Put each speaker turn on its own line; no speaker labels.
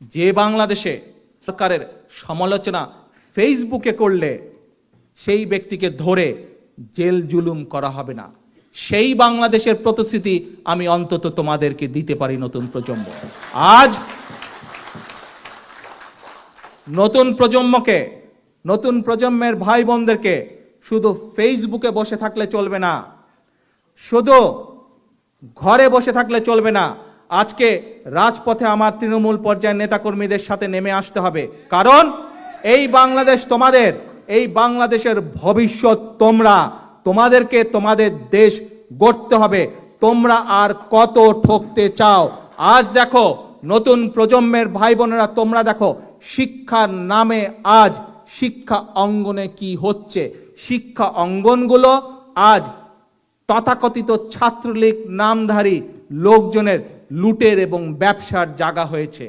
যে বাংলাদেশে সরকারের সমালোচনা ফেসবুকে করলে সেই ব্যক্তিকে ধরে জেল জুলুম করা হবে না। সেই বাংলাদেশের প্রতিশ্রুতি আমি অন্তত তোমাদেরকে দিতে পারি নতুন প্রজন্ম। আজ নতুন প্রজন্মকে, নতুন প্রজন্মের ভাই বোনদেরকে শুধু ফেসবুকে বসে থাকলে চলবে না, শুধু ঘরে বসে থাকলে চলবে না আজকে রাজপথে আমার তৃণমূল পর্যায়ের নেতাকর্মীদের সাথে নেমে আসতে হবে। কারণ এই বাংলাদেশ তোমাদের, এই বাংলাদেশের ভবিষ্যৎ তোমরা, তোমাদেরকে তোমাদের দেশ গড়তে হবে। তোমরা আর কত ঠকতে চাও? আজ দেখো, নতুন প্রজন্মের ভাই বোনেরা তোমরা দেখো, শিক্ষার নামে আজ শিক্ষা অঙ্গনে কি হচ্ছে? শিক্ষা অঙ্গনগুলো আজ তথাকথিত ছাত্রলীগ নামধারী লোকজনের লুটের এবং ব্যবসার জায়গা হয়েছে।